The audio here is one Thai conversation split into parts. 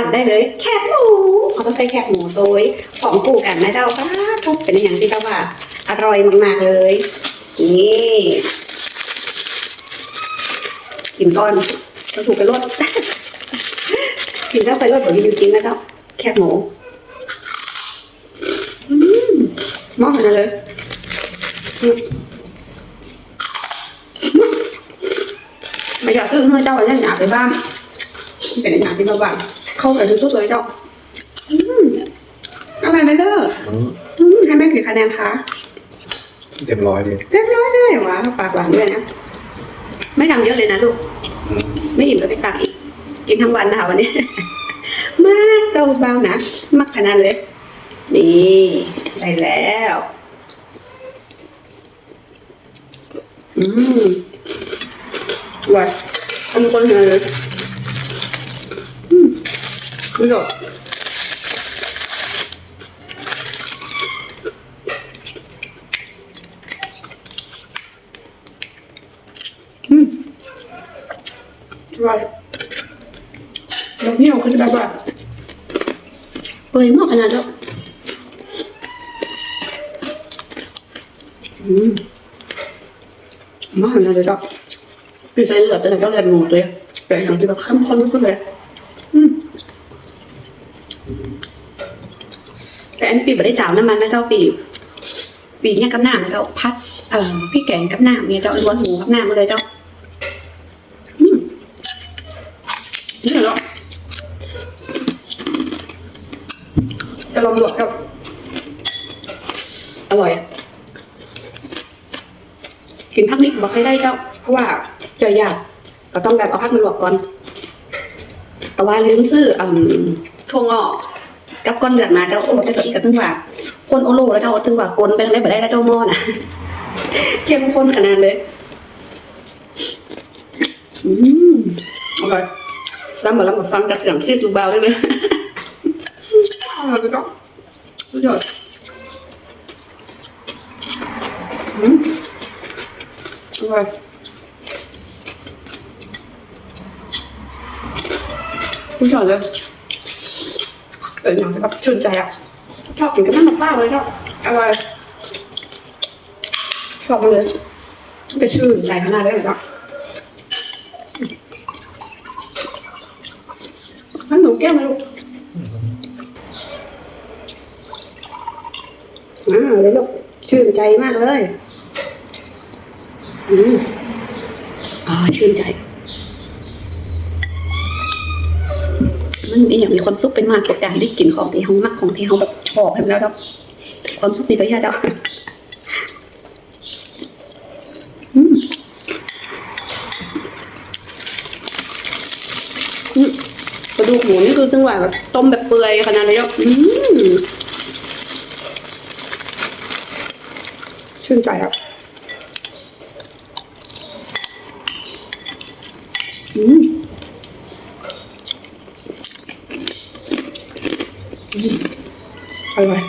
านได้เลย แคบหมูเขาต้องใช้แคบหมูโดยของกูกันนะเจ้าป้าทุกเป็นอย่างที่เจ้าว่าอร่อยมากๆเลย นี่กินก้อนเราถูกไปรดกินเจ้าไปรดแบบนี้จริงนะเจ้าแคบหมูมองขนาดเลยไม่อยากซื้อให้เจ้าอย่างหนาไปบ้างเป็นอย่างที่บ้าง เข้ากับทุกๆเลยเจ้าอืมอะไรไปเด้ออืมอืมให้แม่กี่คะแนนคะเรียบร้อยดีเรียบร้อยเลยวะปากหวานด้วยนะ ไม่ทำเยอะเลยนะลูก อืมไม่อิ่มก็ไปตักอีก กินทั้งวันนะคะวันนี้ มากเจ้าเบานะมากขนาดเลย นี่ได้แล้ว อืมอร่อยทำคนเลยอืม ไม่หรอกอืมอร่อยแล้วนี่เอาขึ้นแบบว่าเปื่อยมากขนาดแล้วอืมมากขนาดเลยจ้ะพี่ใส่เลือดแต่ก็เลือดหมูเลยแต่อย่างที่แบบเข้มข้นทุกเลยอืม แต่อันนี้ปีไม่ได้จ่าวน้ำมันนะเจ้าปีปีเนี่ยกับน้ำนะเจ้าพัดเอ่อพี่แกงกับน้ำเนี่ยเจ้าล้วนหมูกับน้ำมาเลยเจ้าอืมนี่เหรอจะลองหลวกครับอร่อยอะกินพักนิดบอกให้ได้เจ้า เพราะว่าย่อยยากก็ต้องแบบเอาพักมาลวกก่อน แต่ว่าลืมซื้ออืม ถั่วงอกกับก้อนเลือดมาเจ้าโอ้จะอีกกับตึงว่าคนโอโลแล้วเจ้าตึงว่ากลนไปทางไหนบ่ได้แล้วเจ้าหม้อน่ะเข้มข้นขนาดเลยอืมอร่อยแล้วมาแล้วมาฟังจากเสียงซีดลูกเบาได้ไหมอร่อยจังสุดยอดอืมอร่อยสุดยอด เอออย่างแบบชื่นใจอะชอบกินกับน้ำมันมากเลยชอบอร่อยชอบมาเลยจะชื่นใจขนาดได้ไหมจ๊ะขนมแก้มลูกอ่าเลยลูกชื่นใจมากเลย อืมอ่าชื่นใจ มันมีอย่างมีความสุขเป็นมากกว่าการได้กินของที่เขามักของที่เขาแบบชอบให้มันแล้วครับความสุขนี่ก็ยากแล้วอืมอืมกระดูกหมูนี่คือจังหวะแบบต้มแบบเปื่อยขนาดนี้แล้วอืมชื่นใจครับอืม อืมอร่อย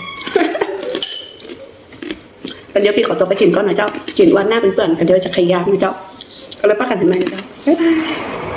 แต่เดี๋ยวพี่ขอตัวไปกินก่อนนะเจ้า กินวันหน้าเป็นเปื่อนกันเดี๋ยวจะขยามนะเจ้าก็เลยป้ากันถึงไหนนะเจ้า บ๊ายบาย